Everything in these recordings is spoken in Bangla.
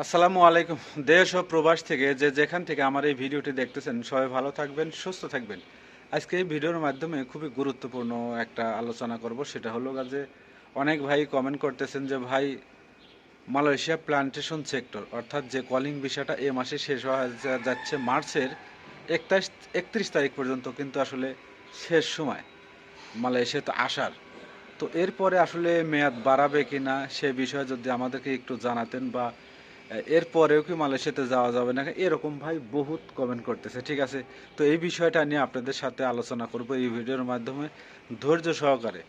আসসালামু আলাইকুম। দেশ ও প্রবাস থেকে যে যেখান থেকে আমার এই ভিডিওটি দেখতেছেন, সবাই ভালো থাকবেন, সুস্থ থাকবেন। আজকে এই ভিডিওর মাধ্যমে খুবই গুরুত্বপূর্ণ একটা আলোচনা করব, সেটা হলো যে অনেক ভাই কমেন্ট করতেছেন যে, ভাই, মালয়েশিয়া প্লান্টেশন সেক্টর অর্থাৎ যে কলিং বিষয়টা এ মাসে শেষ হওয়া যাচ্ছে মার্চের একতাশ, একত্রিশ তারিখ পর্যন্ত, কিন্তু আসলে শেষ সময়। মালয়েশিয়াতে আসার। তো এরপরে আসলে মেয়াদ বাড়াবে কিনা, সে বিষয়ে যদি আমাদেরকে একটু জানাতেন বা এরপরেও কি মালয়েশিয়াতে যাওয়া যাবে না? এরকম ভাই বহুত কমেন্ট করতেছে, ঠিক আছে? তো এই বিষয়টা নিয়ে আপনাদের সাথে আলোচনা করব এই ভিডিওর মাধ্যমে। ধৈর্য সহকারে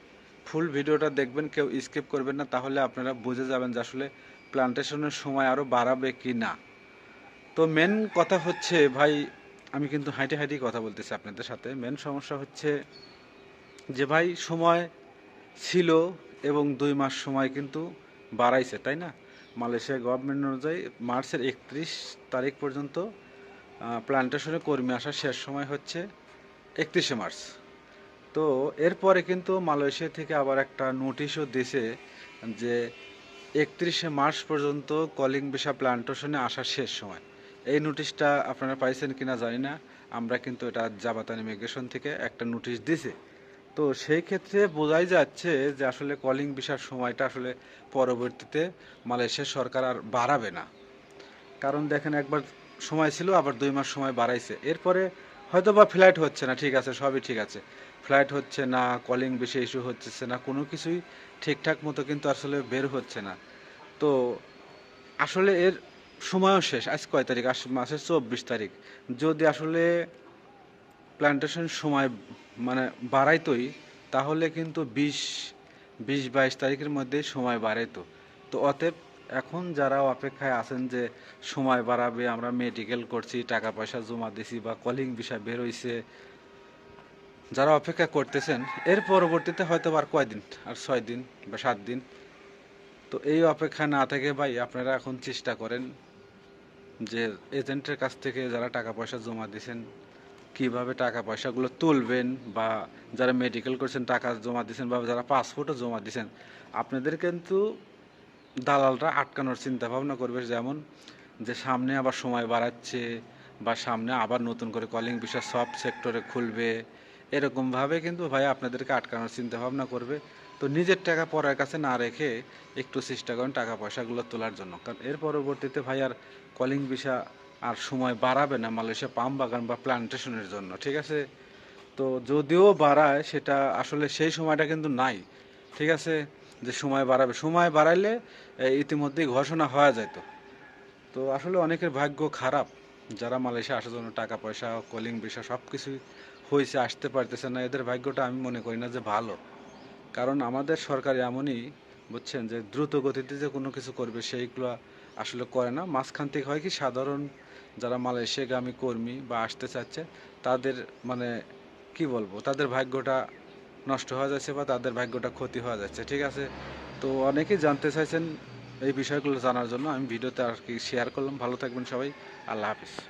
ফুল ভিডিওটা দেখবেন, কেউ স্কিপ করবেন না, তাহলে আপনারা বুঝে যাবেন যে আসলে প্লান্টেশনের সময় আরও বাড়াবে কি না। তো মেন কথা হচ্ছে ভাই, আমি কিন্তু হাঁটি হাঁটি কথা বলতেছি আপনাদের সাথে। মেন সমস্যা হচ্ছে যে ভাই, সময় ছিল এবং দুই মাস সময় কিন্তু বাড়াইছে, তাই না? মালয়েশিয়া গভর্নমেন্ট অনুযায়ী মার্চের একত্রিশ তারিখ পর্যন্ত প্লান্টেশনে কর্মী আসার শেষ সময় হচ্ছে একত্রিশে মার্চ। তো এরপরে কিন্তু মালয়েশিয়া থেকে আবার একটা নোটিশও দিছে যে একত্রিশে মার্চ পর্যন্ত কলিং ভিসা প্লান্টেশনে আসার শেষ সময়। এই নোটিশটা আপনারা পাইছেন কিনা জানি না। আমরা কিন্তু এটা জাবাতান ইমিগ্রেশন থেকে একটা নোটিশ দিছে। তো সেই ক্ষেত্রে বোঝাই যাচ্ছে যে আসলে কলিং ভিসার সময়টা আসলে পরবর্তীতে মালয়েশিয়া সরকার আর বাড়াবে না। কারণ দেখেন একবার সময় ছিল, আবার দুই মাস সময় বাড়াইছে। এরপরে হয়তো বা ফ্লাইট হচ্ছে না, ঠিক আছে, সবই ঠিক আছে। ফ্লাইট হচ্ছে না, কলিং বেশি ইস্যু হচ্ছে না, কোনো কিছুই ঠিকঠাক মতো কিন্তু আসলে বের হচ্ছে না। তো আসলে এর সময়ও শেষ, আজ কয় তারিখ? আজ মাসের চব্বিশ তারিখ। যদি আসলে প্ল্যান্টেশন সময় মানে বাড়াইতোই, তাহলে কিন্তু বিশ বিশ বাইশ তারিখের মধ্যে সময় বাড়াইতো। তো অতএব এখন যারা অপেক্ষায় আছেন যে সময় বাড়াবে, আমরা মেডিকেল করছি, টাকা পয়সা জমা দিছি বা কলিং বিষয় বের হইছে, যারা অপেক্ষা করতেছেন, এর পরবর্তীতে হয়তো আর কয়দিন, আর ছয় দিন বা সাত দিন। তো এই অপেক্ষা না থেকে ভাই আপনারা এখন চেষ্টা করেন যে এজেন্টের কাছ থেকে যারা টাকা পয়সা জমা দিয়েছেন কীভাবে টাকা পয়সাগুলো তুলবেন বা যারা মেডিকেল করছেন, টাকা জমা দিয়েছেন বা যারা পাসপোর্টও জমা দিয়েছেন আপনাদের কিন্তু দালালরা আটকানোর চিন্তা ভাবনা করবে। যেমন যে সামনে আবার সময় বাড়াচ্ছে বা সামনে আবার নতুন করে কলিং বিষয় সব সেক্টরে খুলবে, এরকমভাবে কিন্তু ভাই আপনাদেরকে আটকানোর চিন্তা ভাবনা করবে। তো নিজের টাকা পরের কাছে না রেখে একটু চেষ্টা করেন টাকা পয়সাগুলো তোলার জন্য। কারণ এর পরবর্তীতে ভাই আর কলিং বিষয় আর সময় বাড়াবে না মালয়েশিয়া পাম বাগান বা প্লান্টেশনের জন্য, ঠিক আছে? তো যদিও বাড়ায়, সেটা আসলে সেই সময়টা কিন্তু নাই, ঠিক আছে? যে সময় বাড়াবে, সময় বাড়াইলে ইতিমধ্যেই ঘোষণা হওয়া যেত তো আসলে অনেকের ভাগ্য খারাপ, যারা মালয়েশিয়া আসার জন্য টাকা পয়সা, কলিং বিষয় সব কিছুই হয়েছে আসতে পারতেছে না, এদের ভাগ্যটা আমি মনে করি না যে ভালো। কারণ আমাদের সরকার এমনই, বুঝছেন? যে দ্রুত গতিতে যে কোনো কিছু করবে, সেইগুলো আসলে করে না। মাঝখান থেকে হয় কি, সাধারণ যারা মালয়েশিয়াগামী কর্মী বা আসতে চাচ্ছে, তাদের মানে কি বলব, তাদের ভাগ্যটা নষ্ট হয়ে যাচ্ছে বা তাদের ভাগ্যটা ক্ষতি হয়ে যাচ্ছে, ঠিক আছে? তো অনেকেই জানতে চাইছেন এই বিষয়গুলো জানার জন্য। আমি ভিডিওতে আর কি শেয়ার করলাম। ভালো থাকবেন সবাই। আল্লাহ হাফিজ।